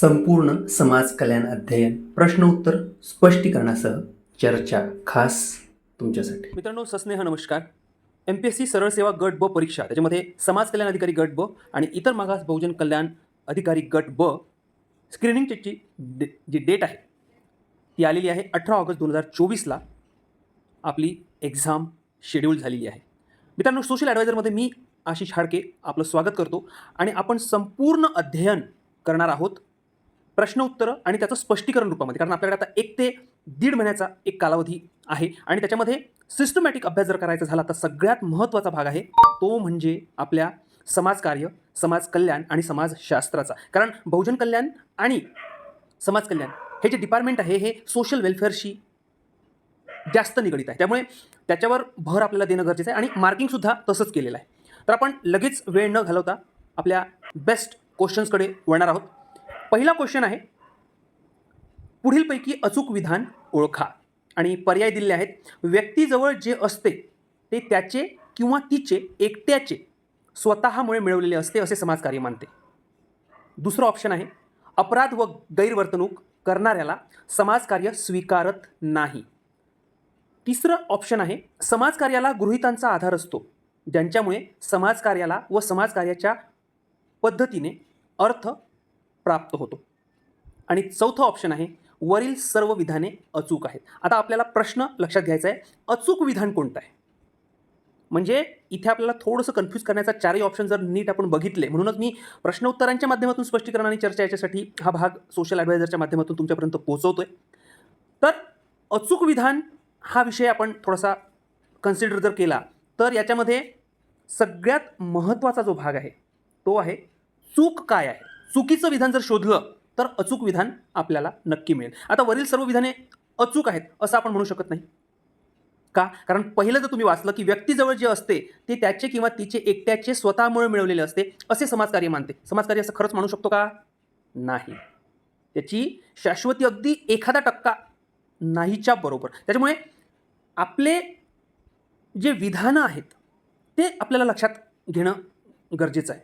संपूर्ण समाज कल्याण अध्ययन. प्रश्न उत्तर स्पष्टीकरणासह चर्चा खास तुमच्यासाठी. मित्रांनो सस्नेह नमस्कार. एम पी एस सी सरळ सेवा गट ब परीक्षा त्याच्यामध्ये समाज कल्याण अधिकारी गट ब आणि इतर मागास बहुजन कल्याण अधिकारी गट ब स्क्रीनिंग चेकची डे जी डेट आहे ती आलेली आहे अठरा ऑगस्ट दोन हजार चोवीसला. आपली एक्झाम शेड्यूल झालेली आहे. मित्रांनो सोशल ॲडवायझरमध्ये मी आशिष हाडके आपलं स्वागत करतो आणि आपण संपूर्ण अध्ययन करणार आहोत. प्रश्न उत्तरं आणि त्याचं स्पष्टीकरण रूपामध्ये. कारण आपल्याकडे आता एक ते दीड महिन्याचा एक कालावधी आहे आणि त्याच्यामध्ये सिस्टमॅटिक अभ्यास जर करायचा झाला तर सगळ्यात महत्त्वाचा भाग आहे तो म्हणजे आपल्या समाजकार्य समाज कल्याण आणि समाजशास्त्राचा कारण बहुजन कल्याण आणि समाज कल्याण हे जे डिपार्टमेंट आहे हे सोशल वेलफेअरशी जास्त निगडीत आहे. त्यामुळे त्याच्यावर भर आपल्याला देणं गरजेचं आहे आणि मार्किंगसुद्धा तसंच केलेलं आहे. तर आपण लगेच वेळ न घालवता आपल्या बेस्ट क्वेश्चन्सकडे वळणार आहोत. पहिला क्वेश्चन आहे. पुढीलपैकी अचूक विधान ओळखा. आणि पर्याय दिलेले आहेत. व्यक्तीजवळ जे असते ते त्याचे किंवा तिचे एकट्याचे स्वतःमुळे मिळवलेले असते असे समाजकार्य मानते. दुसरं ऑप्शन आहे. अपराध व गैरवर्तणूक करणाऱ्याला समाजकार्य स्वीकारत नाही. तिसरं ऑप्शन आहे. समाजकार्याला गृहितांचा आधार असतो. ज्यांच्यामुळे समाजकार्याला व समाजकार्याच्या पद्धतीने अर्थ प्राप्त होतो. आणि चौथं ऑप्शन आहे वरील सर्व विधाने अचूक आहेत. आता आपल्याला प्रश्न लक्षात घ्यायचा आहे अचूक विधान कोणतं आहे? म्हणजे इथे आपल्याला थोडंसं कन्फ्यूज करण्याचा चारही ऑप्शन जर नीट आपण बघितले म्हणूनच मी प्रश्न उत्तरांच्या माध्यमातून स्पष्टीकरण आणि चर्चा याच्यासाठी हा भाग सोशल ॲडवायझरच्या माध्यमातून तुमच्यापर्यंत पोहोचवतोय. तर अचूक विधान हा विषय आपण थोडासा कन्सिडर जर केला तर याच्यामध्ये सगळ्यात महत्त्वाचा जो भाग आहे तो आहे चूक काय आहे? चुकीचं विधान जर शोधलं तर अचूक विधान आपल्याला नक्की मिळेल. आता वरील सर्व विधाने अचूक आहेत असं आपण म्हणू शकत नाही. का? कारण पहिलं जर तुम्ही वाचलं की व्यक्तीजवळ जे असते ते त्याचे किंवा तिचे एकट्याचे स्वतःमुळे मिळवलेले असते असे समाजकार्य मानते. समाजकार्य असं खरंच म्हणू शकतो का? नाही. त्याची शाश्वती अगदी एखादा टक्का नाहीच्या बरोबर. त्याच्यामुळे आपले जे विधानं आहेत ते आपल्याला लक्षात घेणं गरजेचं आहे.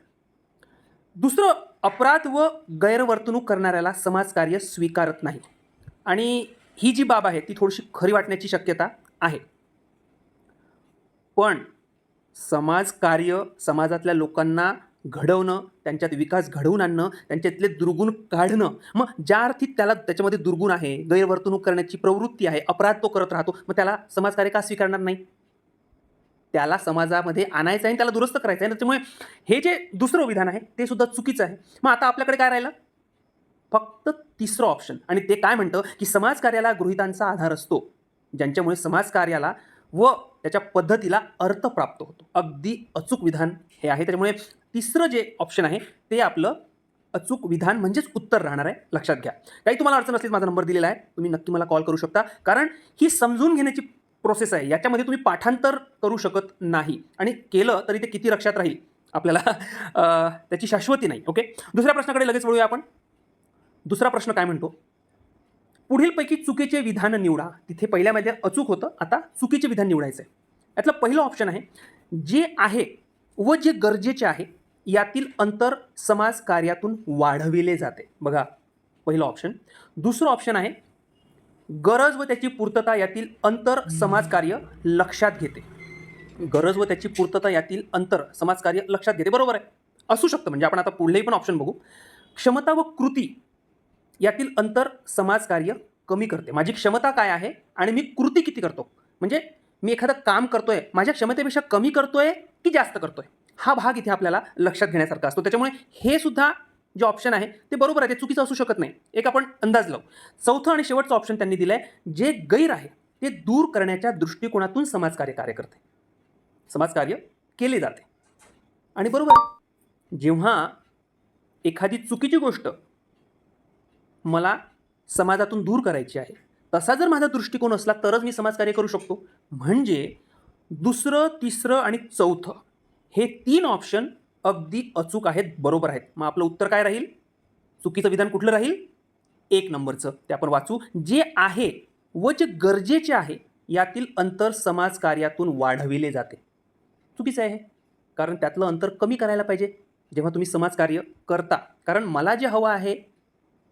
दुसरं अपराध व गैरवर्तणूक करणाऱ्याला समाजकार्य स्वीकारत नाही. आणि ही जी बाब आहे ती थोडीशी खरी वाटण्याची शक्यता आहे. पण समाजकार्य समाजातल्या लोकांना घडवणं त्यांच्यात विकास घडवून आणणं त्यांच्यातले दुर्गुण काढणं मग ज्या अर्थी त्याला त्याच्यामध्ये दुर्गुण आहे गैरवर्तणूक करण्याची प्रवृत्ती आहे अपराध तो करत राहतो मग त्याला समाजकार्य का स्वीकारणार नाही? त्याला समाजामध्ये आणायचं आहे आणि त्याला दुरुस्त करायचं आहे. त्याच्यामुळे हे जे दुसरं विधान आहे ते सुद्धा चुकीचं आहे. मग आता आपल्याकडे काय राहिलं? फक्त तिसरं ऑप्शन आणि ते काय म्हणतं? की समाजकार्याला गृहितांचा आधार असतो. ज्यांच्यामुळे समाजकार्याला व त्याच्या पद्धतीला अर्थ प्राप्त होतो. अगदी अचूक विधान हे आहे. त्याच्यामुळे तिसरं जे ऑप्शन आहे ते आपलं अचूक विधान म्हणजेच उत्तर राहणार आहे. लक्षात घ्या. काही तुम्हाला अडचण असली माझा नंबर दिलेला आहे. तुम्ही नक्की मला कॉल करू शकता. कारण ही समजून घेण्याची प्रोसेस आहे. याच्यामध्ये तुम्ही पाठांतर करू शकत नाही. आणि केलं तरी ते किती लक्षात राहील? आपल्याला त्याची शाश्वती नाही ओके दुसऱ्या प्रश्नाकडे लगेच वळूया आपण. दुसरा प्रश्न काय म्हणतो? पुढीलपैकी चुकीचे विधान निवडा. तिथे पहिल्यामध्ये अचूक होतं आता चुकीचे विधान निवडायचं आहे यातलं पहिलं ऑप्शन आहे जे आहे व जे गरजेचे आहे यातील अंतर समाज कार्यातून वाढविले जाते. बघा पहिलं ऑप्शन दुसरं ऑप्शन आहे गरज व त्याची पूर्तता यातील अंतर समाजकार्य लक्षात घेते. गरज व त्याची पूर्तता यातील अंतर समाजकार्य लक्षात घेते. बरोबर आहे. असू शकतं. म्हणजे आपण आता पुढलेही पण ऑप्शन बघू. क्षमता व कृती यातील अंतर समाजकार्य कमी करते. माझी क्षमता काय आहे आणि मी कृती किती करतो? म्हणजे मी एखादं काम करतोय माझ्या क्षमतेपेक्षा कमी करतोय की जास्त करतोय? हा भाग इथे आपल्याला लक्षात घेण्यासारखा असतो. त्याच्यामुळे हे सुद्धा जे ऑप्शन आहे ते बरोबर आहे ते चुकीचं असू शकत नाही. एक आपण अंदाज लावू. चौथं आणि शेवटचं ऑप्शन त्यांनी दिलं आहे जे गैर आहे ते दूर करण्याच्या दृष्टिकोनातून समाजकार्य कार्य करते. समाजकार्य केले जाते. आणि बरोबर जेव्हा एखादी चुकीची गोष्ट मला समाजातून दूर करायची आहे तसा जर माझा दृष्टिकोन असला तरच मी समाजकार्य करू शकतो. म्हणजे दुसरं तिसरं आणि चौथं हे तीन ऑप्शन अगदी अचूक आहेत बरोबर आहेत. मग आपलं उत्तर काय राहील? चुकीचं विधान कुठलं राहील? एक नंबरचं. ते आपण वाचू. जे आहे व जे गरजेचे आहे यातील अंतर समाजकार्यातून वाढविले जाते. चुकीचं आहे कारण त्यातलं अंतर कमी करायला पाहिजे. जेव्हा तुम्ही समाजकार्य करता. कारण मला जे हवं आहे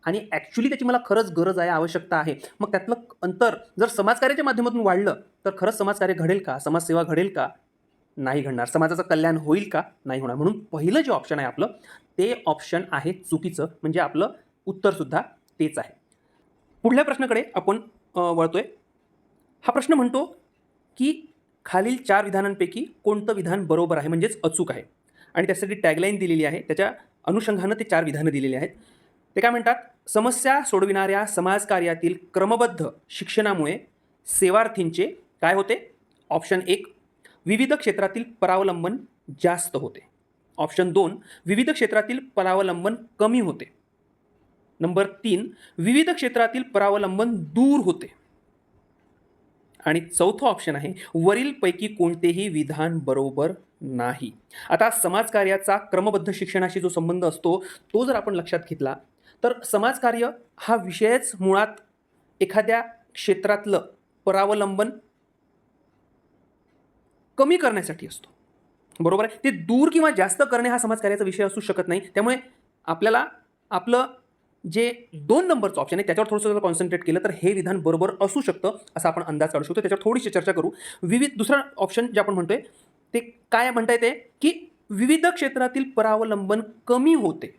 आणि ॲक्च्युली त्याची मला खरंच गरज आहे आवश्यकता आहे. मग त्यातलं अंतर जर समाजकार्याच्या माध्यमातून वाढलं तर खरंच समाजकार्य घडेल का? समाजसेवा घडेल का? नाही घडणार. समाजाचं कल्याण होईल का? नाही होणार. म्हणून पहिलं जे ऑप्शन आहे आपलं ते ऑप्शन आहे चुकीचं. म्हणजे आपलं उत्तरसुद्धा तेच आहे. पुढल्या प्रश्नाकडे आपण वळतोय. हा प्रश्न म्हणतो की खालील चार विधानांपैकी कोणतं विधान बरोबर आहे? म्हणजेच अचूक आहे. आणि त्यासाठी टॅगलाईन दिलेली आहे. त्याच्या अनुषंगानं ते चार विधानं दिलेली आहेत. ते काय म्हणतात? समस्या सोडविणाऱ्या समाजकार्यातील क्रमबद्ध शिक्षणामुळे सेवार्थींचे काय होते? ऑप्शन एक विविध क्षेत्रातील परावलंबन जास्त होते. ऑप्शन दोन विविध क्षेत्रातील परावलंबन कमी होते. नंबर तीन विविध क्षेत्रातील परावलंबन दूर होते. आणि चौथं ऑप्शन आहे वरीलपैकी कोणतेही विधान बरोबर नाही. आता समाजकार्याचा क्रमबद्ध शिक्षणाशी जो संबंध असतो तो जर आपण लक्षात घेतला तर समाजकार्य हा विषयच मुळात एखाद्या क्षेत्रातलं परावलंबन कमी करण्यासाठी असतो. बरोबर आहे? ते दूर किंवा जास्त करणे हा समाजकार्याचा विषय असू शकत नाही. त्यामुळे आपल्याला आपलं जे दोन नंबरचं ऑप्शन आहे त्याच्यावर थोडंसं जर कॉन्सन्ट्रेट केलं तर हे विधान बरोबर असू शकतं असा आपण अंदाज काढू शकतो. त्याच्यावर थोडीशी चर्चा करू. विविध दुसरं ऑप्शन जे आपण म्हणतोय ते काय म्हणता येते की विविध क्षेत्रातील परावलंबन कमी होते.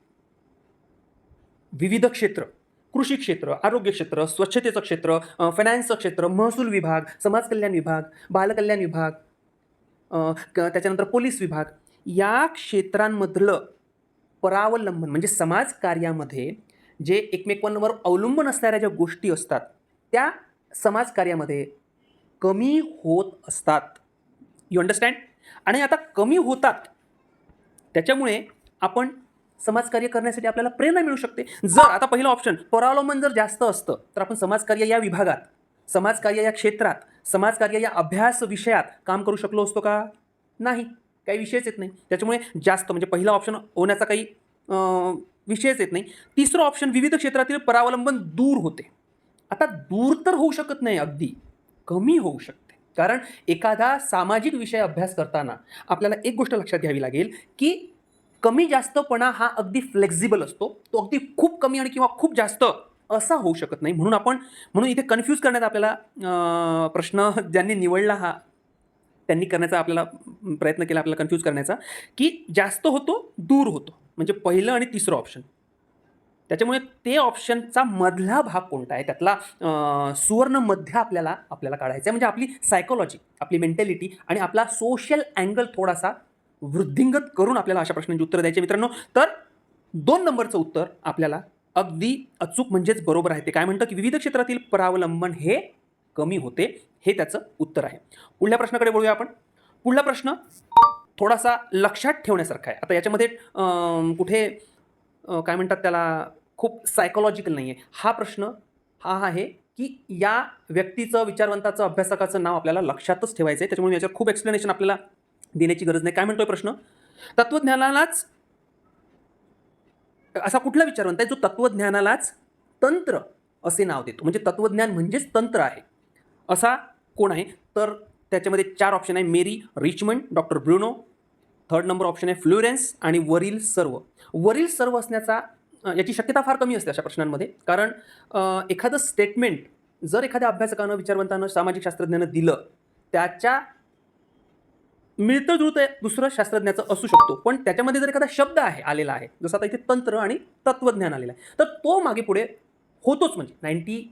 विविध क्षेत्र कृषी क्षेत्र आरोग्य क्षेत्र स्वच्छतेचं क्षेत्र फायनान्सचं क्षेत्र महसूल विभाग समाज कल्याण विभाग बालकल्याण विभाग त्याच्यानंतर पोलीस विभाग. या क्षेत्रांमधलं परावलंबन म्हणजे समाज कार्यामध्ये जे एकमेकांवर अवलंबून असणाऱ्या ज्या गोष्टी असतात त्या समाज कार्यामध्ये कमी होत असतात. यू अंडरस्टँड आणि आता कमी होतात त्याच्यामुळे आपण समाजकार्य करण्यासाठी आपल्याला प्रेरणा मिळू शकते. जर आता पहिलं ऑप्शन परावलंबन जर जास्त असतं तर आपण समाजकार्य या विभागात समाजकार्य या क्षेत्रात समाजकार्य या अभ्यास विषयात काम करू शकलो असतो का? नाही. काही विषयच येत नाही. त्याच्यामुळे जास्त म्हणजे पहिला ऑप्शन होण्याचा काही विषयच येत नाही. तिसरं ऑप्शन विविध क्षेत्रातील परावलंबन दूर होते. आता दूर तर होऊ शकत नाही अगदी. कमी होऊ शकते. कारण एखादा सामाजिक विषय अभ्यास करताना आपल्याला एक गोष्ट लक्षात घ्यावी लागेल की कमी जास्तपणा हा अगदी फ्लेक्झिबल असतो. तो अगदी खूप कमी आणि किंवा खूप जास्त असा होऊ शकत नाही. म्हणून आपण म्हणून इथे कन्फ्यूज करण्यात आपल्याला प्रश्न ज्यांनी निवडला हा त्यांनी करण्याचा आपल्याला प्रयत्न केला आपल्याला कन्फ्यूज करण्याचा की जास्त होतो दूर होतो. म्हणजे पहिलं आणि तिसरं ऑप्शन त्याच्यामुळे ते ऑप्शनचा मधला भाग कोणता आहे? त्यातला सुवर्ण मध्य आपल्याला आपल्याला काढायचा आहे. म्हणजे आपली सायकोलॉजी आपली मेंटॅलिटी आणि आपला सोशल अँगल थोडासा वृद्धिंगत करून आपल्याला अशा प्रश्नांची उत्तर द्यायची मित्रांनो. तर दोन नंबरचं उत्तर आपल्याला अगदी अचूक म्हणजेच बरोबर आहे ते. काय म्हणतं की विविध क्षेत्रातील परावलंबन हे कमी होते हे त्याचं उत्तर आहे. पुढल्या प्रश्नाकडे बोलूया आपण. पुढला प्रश्न थोडासा लक्षात ठेवण्यासारखा आहे. आता याच्यामध्ये कुठे काय म्हणतात त्याला खूप सायकोलॉजिकल नाही आहे हा प्रश्न हा आहे की या व्यक्तीचं विचारवंताचं अभ्यासकाचं नाव आपल्याला लक्षातच ठेवायचं आहे त्याच्यामुळे याच्यावर खूप एक्सप्लेनेशन आपल्याला देण्याची गरज नाही. काय म्हणतोय प्रश्न? तत्त्वज्ञानालाच असा कुठला विचारवंत आहे जो तत्त्वज्ञानालाच तंत्र असे नाव देतो. म्हणजे तत्त्वज्ञान म्हणजेच तंत्र आहे. असा कोण आहे? तर त्याच्यामध्ये चार ऑप्शन आहे. Mary Richmond doctor Bruno. Third number option आहे फ्लुरेन्स आणि वरील सर्व. वरील सर्व असण्याचा याची शक्यता फार कमी असते अशा प्रश्नांमध्ये. कारण एखादं स्टेटमेंट जर एखाद्या अभ्यासकानं विचारवंतानं सामाजिक शास्त्रज्ञानं दिलं त्याच्या मिळतं जुळतं दुसरं शास्त्रज्ञाचं असू शकतो. पण त्याच्यामध्ये जर एखादा शब्द आहे आलेला आहे जसं आता इथे तंत्र आणि तत्त्वज्ञान आलेलं आहे तर तो मागे पुढे होतोच म्हणजे नाईन्टी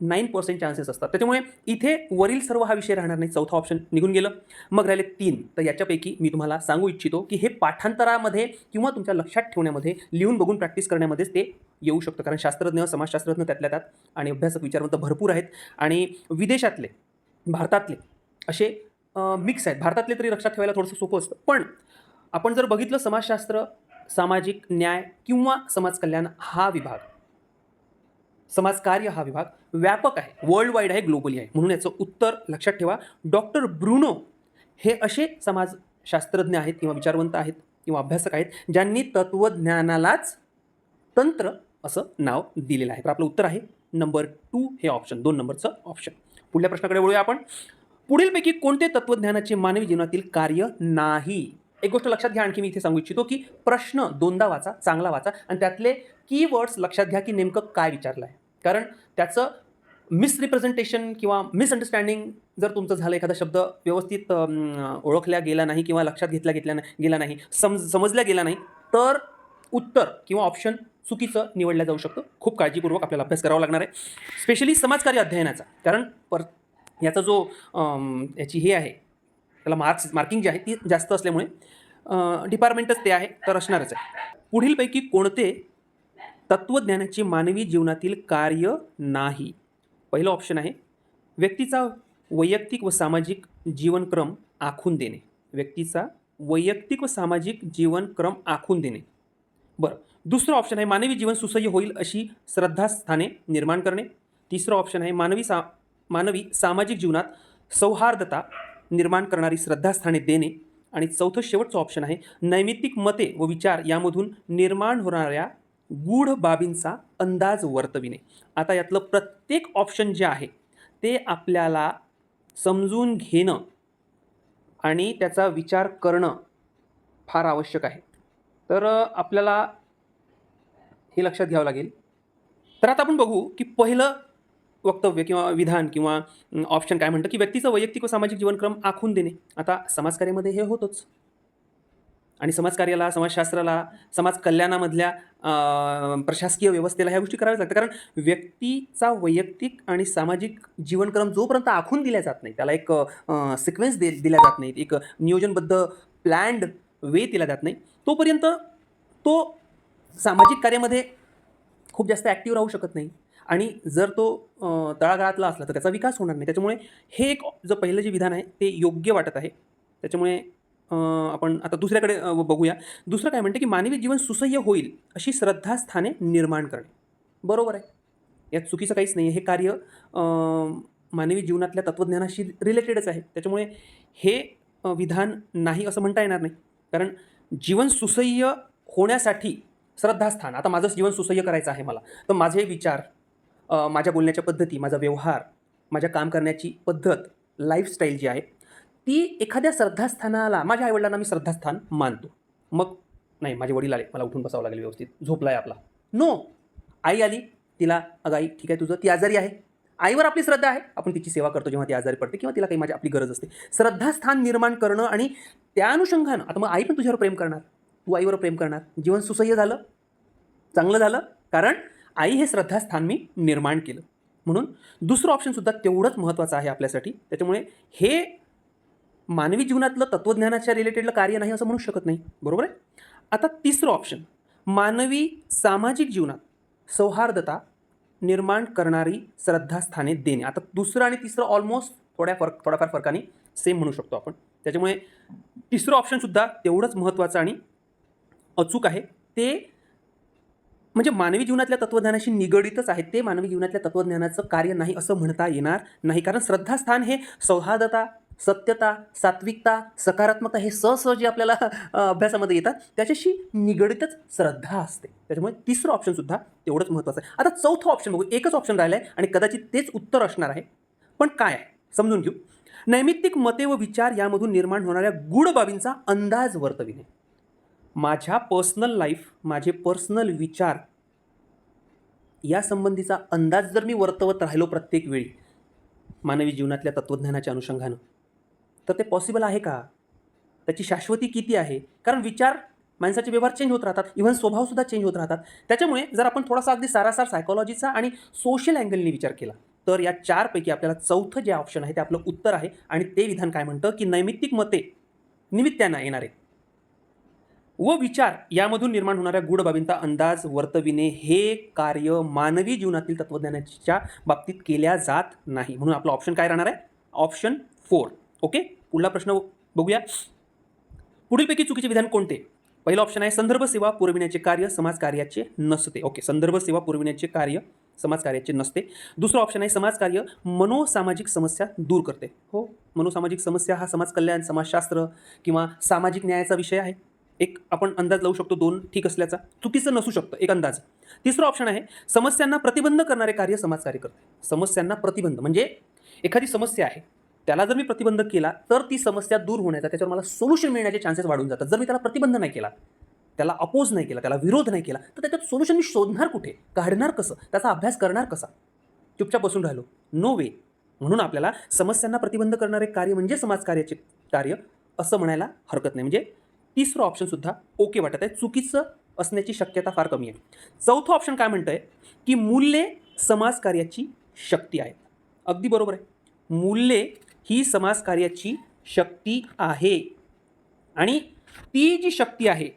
नाईन पर्सेंट चान्सेस असतात. त्याच्यामुळे इथे वरील सर्व हा विषय राहणार नाही. चौथा ऑप्शन निघून गेलं. मग राहिले तीन. तर याच्यापैकी मी तुम्हाला सांगू इच्छितो की हे पाठांतरामध्ये किंवा तुमच्या लक्षात ठेवण्यामध्ये लिहून बघून प्रॅक्टिस करण्यामध्येच ते येऊ शकतं. कारण शास्त्रज्ञ समाजशास्त्रज्ञ त्यातल्या त्यात आणि अभ्यासक विचारवंत भरपूर आहेत. आणि विदेशातले भारतातले असे मिक्स आहेत. भारतातले तरी लक्षात ठेवायला थोडंसं सोपं असतं. पण आपण जर बघितलं समाजशास्त्र सामाजिक न्याय किंवा समाज कल्याण हा विभाग समाजकार्य हा विभाग व्यापक आहे. वर्ल्ड वाईड आहे ग्लोबली आहे. म्हणून याचं उत्तर लक्षात ठेवा. डॉक्टर ब्रुनो हे असे समाजशास्त्रज्ञ आहेत किंवा विचारवंत आहेत किंवा अभ्यासक आहेत ज्यांनी तत्त्वज्ञानालाच तंत्र असं नाव दिलेलं आहे. तर आपलं उत्तर आहे नंबर टू हे ऑप्शन दोन नंबरचं ऑप्शन पुढल्या प्रश्नाकडे वळूया आपण. पुढीलपैकी कोणते तत्त्वज्ञानाचे मानवी जीवनातील कार्य नाही? एक गोष्ट लक्षात घ्या आणखी मी इथे सांगू इच्छितो की प्रश्न दोनदा वाचा चांगला वाचा आणि त्यातले कीवर्ड्स लक्षात घ्या की नेमकं काय विचारलं आहे कारण त्याचं मिसरिप्रेझेंटेशन किंवा मिसअंडरस्टँडिंग जर तुमचं झालं एखादा शब्द व्यवस्थित ओळखल्या गेला नाही किंवा लक्षात घेतला घेतल्या गेला नाही समज समजल्या गेला नाही तर उत्तर किंवा ऑप्शन चुकीचं निवडलं जाऊ शकतं. खूप काळजीपूर्वक आपल्याला अभ्यास करावा लागणार आहे. स्पेशली समाजकार्य अध्ययनाचा. कारण पर याचा जो याची हे आहे त्याला मार्क्स मार्किंग जी आहे ती जास्त असल्यामुळे डिपार्टमेंटच ते आहे तर असणारच आहे. पुढीलपैकी कोणते तत्त्वज्ञानाचे मानवी जीवनातील कार्य नाही? पहिलं ऑप्शन आहे व्यक्तीचा वैयक्तिक व सामाजिक जीवनक्रम आखून देणे. व्यक्तीचा वैयक्तिक व सामाजिक जीवनक्रम आखून देणे. बरं दुसरं ऑप्शन आहे मानवी जीवन सुसह्य होईल अशी श्रद्धास्थाने निर्माण करणे. तिसरं ऑप्शन आहे मानवी सा मानवी सामाजिक जीवनात सौहार्दता निर्माण करणारी श्रद्धास्थाने देणे आणि चौथं शेवटचं ऑप्शन आहे नैमित्तिक मते व विचार यामधून निर्माण होणाऱ्या गूढ बाबींचा अंदाज वर्तविणे. आता यातलं प्रत्येक ऑप्शन जे आहे ते आपल्याला समजून घेणं आणि त्याचा विचार करणं फार आवश्यक आहे. तर आपल्याला हे लक्षात घ्यावं लागेल. तर आता आपण बघू की पहिलं वक्तव्य किंवा विधान किंवा ऑप्शन काय म्हणतं की व्यक्तीचं वैयक्तिक व सामाजिक जीवनक्रम आखून देणे. आता समाजकार्यामध्ये हे होतंच. आणि समाजकार्याला समाजशास्त्राला समाज कल्याणामधल्या प्रशासकीय व्यवस्थेला ह्या गोष्टी कराव्याच लागतात. कारण व्यक्तीचा वैयक्तिक आणि सामाजिक जीवनक्रम जोपर्यंत आखून दिल्या जात नाही त्याला एक सिक्वेन्स दे दिल्या जात नाही एक नियोजनबद्ध प्लॅन्ड वे दिला जात नाही तोपर्यंत तो सामाजिक कार्यामध्ये खूप जास्त ॲक्टिव्ह राहू शकत नाही. आणि जर तो तळागाळातला असला तर त्याचा विकास होणार नाही. त्याच्यामुळे हे एक जो पहिलं जे विधान आहे ते योग्य वाटत आहे. त्याच्यामुळे आपण आता दुसऱ्याकडे बघूया. दुसरं काय म्हणतं की मानवी जीवन सुसह्य होईल अशी श्रद्धास्थाने निर्माण करणे. बरोबर आहे. यात चुकीचं काहीच नाही आहे हे कार्य मानवी जीवनातल्या तत्त्वज्ञानाशी रिलेटेडच आहे. त्याच्यामुळे हे विधान नाही असं म्हणता येणार नाही. कारण जीवन सुसह्य होण्यासाठी श्रद्धास्थान आता माझं जीवन सुसह्य करायचं आहे मला. तर माझे विचार माझ्या बोलण्याच्या पद्धती माझा व्यवहार माझ्या काम करण्याची पद्धत लाईफस्टाईल जी आहे ती एखाद्या श्रद्धास्थानाला माझ्या आईवडिलांना मी श्रद्धास्थान मानतो. मग नाही माझे वडील आले मला उठून बसावं लागेल व्यवस्थित. झोपला आहे आपला. नो आई आली तिला अगं आई ठीक आहे तुझं? ती आजारी आहे. आईवर आपली श्रद्धा आहे. आपण तिची सेवा करतो जेव्हा ती आजारी पडते किंवा तिला काही माझी आपली गरज असते. श्रद्धास्थान निर्माण करणं आणि त्या अनुषंगानं आता मग आई पण तुझ्यावर प्रेम करणार. तू आईवर प्रेम करणार. जीवन सुसह्य झालं. चांगलं झालं. कारण आई हे श्रद्धास्थान मी निर्माण केलं. म्हणून दुसरं ऑप्शनसुद्धा तेवढंच महत्त्वाचं आहे आपल्यासाठी. त्याच्यामुळे हे मानवी जीवनातलं तत्त्वज्ञानाच्या रिलेटेडलं कार्य नाही असं म्हणू शकत नाही. बरोबर आहे? आता तिसरं ऑप्शन मानवी सामाजिक जीवनात सौहार्दता निर्माण करणारी श्रद्धास्थाने देणे. आता दुसरं आणि तिसरं ऑलमोस्ट थोड्या फरक थोड्याफार फरकाने सेम म्हणू शकतो आपण. त्याच्यामुळे तिसरं ऑप्शनसुद्धा तेवढंच महत्त्वाचं आणि अचूक आहे. ते म्हणजे मानवी जीवनातल्या तत्त्वज्ञानाशी निगडीतच आहे ते मानवी जीवनातल्या तत्त्वज्ञानाचं कार्य नाही असं म्हणता येणार नाही. कारण श्रद्धास्थान हे सौहार्दता सत्यता सात्विकता सकारात्मकता हे सहसह जे आपल्याला अभ्यासामध्ये येतात त्याच्याशी निगडीतच श्रद्धा असते. त्याच्यामुळे तिसरं ऑप्शनसुद्धा तेवढंच महत्त्वाचं आहे. आता चौथं ऑप्शन बघू. एकच ऑप्शन राहिलं आहे आणि कदाचित तेच उत्तर असणार आहे. पण काय आहे? समजून घेऊ. नैमित्तिक मते व विचार यामधून निर्माण होणाऱ्या गूढ बाबींचा अंदाज वर्तविणे. माझ्या पर्सनल लाईफ माझे पर्सनल विचार या संबंधीचा अंदाज जर मी वर्तवत राहिलो प्रत्येक वेळी मानवी जीवनातल्या तत्त्वज्ञानाच्या अनुषंगानं तर ते पॉसिबल आहे का? त्याची शाश्वती किती आहे? कारण विचार माणसाचे व्यवहार चेंज होत राहतात. इव्हन स्वभावसुद्धा चेंज होत राहतात. त्याच्यामुळे जर आपण थोडासा अगदी सारासार सायकॉलॉजीचा आणि सोशल अँगलने विचार केला तर या चारपैकी आपल्याला चौथं जे ऑप्शन आहे ते आपलं उत्तर आहे. आणि ते विधान काय म्हणतं? की नैमित्तिक मते निमित्तानं येणारे. व विचार यामधून निर्माण होणाऱ्या गूढ बाबींचा अंदाज वर्तविणे हे कार्य मानवी जीवनातील तत्त्वज्ञानाच्या बाबतीत केल्या जात नाही. म्हणून आपलं ऑप्शन काय राहणार आहे? ऑप्शन फोर ओके पुढला प्रश्न बघूया. पुढीलपैकी चुकीचे विधान कोणते? पहिलं ऑप्शन आहे संदर्भ सेवा पुरविण्याचे कार्य समाजकार्याचे नसते. ओके संदर्भ सेवा पुरविण्याचे कार्य समाजकार्याचे नसते. दुसरं ऑप्शन आहे समाजकार्य मनोसामाजिक समस्या दूर करते. हो मनोसामाजिक समस्या हा समाज कल्याण समाजशास्त्र किंवा सामाजिक न्यायाचा विषय आहे. एक आपण अंदाज लावू शकतो दोन ठीक असल्याचा. चुकीचं नसू शकतं एक अंदाज. तिसरं ऑप्शन आहे समस्यांना प्रतिबंध करणारे कार्य समाजकार्य करते. समस्यांना प्रतिबंध म्हणजे एखादी समस्या आहे त्याला जर मी प्रतिबंध केला तर ती समस्या दूर होण्याचा त्याच्यावर मला सोल्युशन मिळण्याचे चान्सेस वाढून जातात. जर मी त्याला प्रतिबंध नाही केला त्याला अपोज नाही केला त्याला विरोध नाही केला तर त्याच्यात सोल्युशन मी शोधणार कुठे? काढणार कसं? त्याचा अभ्यास करणार कसा? चुपचाप बसून राहिलो. नो वे म्हणून आपल्याला समस्यांना प्रतिबंध करणारे कार्य म्हणजे समाजकार्याचे कार्य असं म्हणायला हरकत नाही. म्हणजे तिसरं ऑप्शनसुद्धा ओके वाटत आहे. चुकीचं असण्याची शक्यता फार कमी आहे. चौथं ऑप्शन काय म्हणतं आहे की मूल्ये समाजकार्याची शक्ती आहेत. अगदी बरोबर आहे. मूल्ये ही समाजकार्याची शक्ती आहे. आणि ती जी शक्ती आहे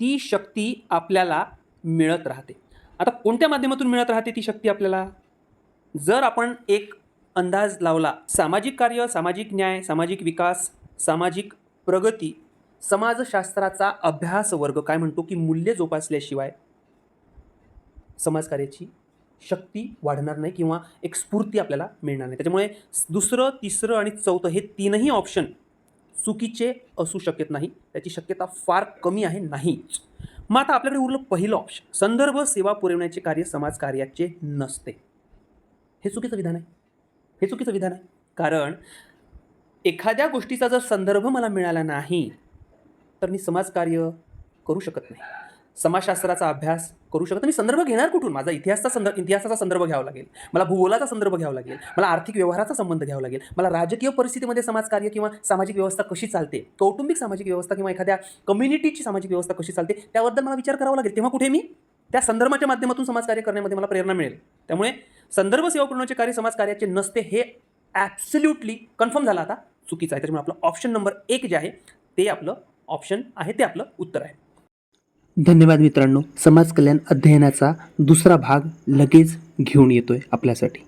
ती शक्ती आपल्याला मिळत राहते. आता कोणत्या माध्यमातून मिळत राहते ती शक्ती आपल्याला? जर आपण एक अंदाज लावला सामाजिक कार्य सामाजिक न्याय सामाजिक विकास सामाजिक प्रगती समाजशास्त्राचा अभ्यास वर्ग काय म्हणतो की मूल्य जोपासल्याशिवाय समाजकार्याची शक्ती वाढणार नाही किंवा एक स्फूर्ती आपल्याला मिळणार नाही. त्याच्यामुळे दुसरं तिसरं आणि चौथं हे तीनही ऑप्शन चुकीचे असू शकत नाही. त्याची शक्यता फार कमी आहे नाहीच मग आता आपल्याकडे उरलं पहिलं ऑप्शन संदर्भ सेवा पुरवण्याचे कार्य समाजकार्याचे नसते. हे चुकीचं विधान आहे. हे चुकीचं विधान आहे. कारण एखाद्या गोष्टीचा जर संदर्भ मला मिळाला नाही तर मी समाजकार्य करू शकत नाही. समाजशास्त्राचा अभ्यास करू शकत नाही. मी संदर्भ घेणार कुठून? माझा इतिहासचा संदर्भ इतिहासाचा संदर्भ घ्यावा लागेल. मला भूगोलाचा संदर्भ घ्यावा लागेल. मला आर्थिक व्यवहाराचा संबंध घ्यावा लागेल. मला राजकीय परिस्थितीमध्ये समाजकार्य किंवा सामाजिक व्यवस्था कशी चालते? कौटुंबिक सामाजिक व्यवस्था किंवा एखाद्या कम्युनिटीची सामाजिक व्यवस्था कशी चालते? त्याबद्दल मला विचार करावा लागेल. तेव्हा कुठे मी? त्या संदर्भाच्या माध्यमातून समाजकार्य करण्यामध्ये मला प्रेरणा मिळेल. त्यामुळे संदर्भ सेवा पुरवण्याचे कार्य समाजकार्याचे नसते हे ॲब्सल्युटली कन्फर्म झालं आता. चुकीचं आहे. त्याच्यामुळे आपलं ऑप्शन नंबर एक जे आहे ते आपलं ऑप्शन आहे ते आपलं उत्तर आहे. धन्यवाद मित्रांनो समाज कल्याण अध्ययनाचा दुसरा भाग लगेच घेऊन येतोय आपल्यासाठी.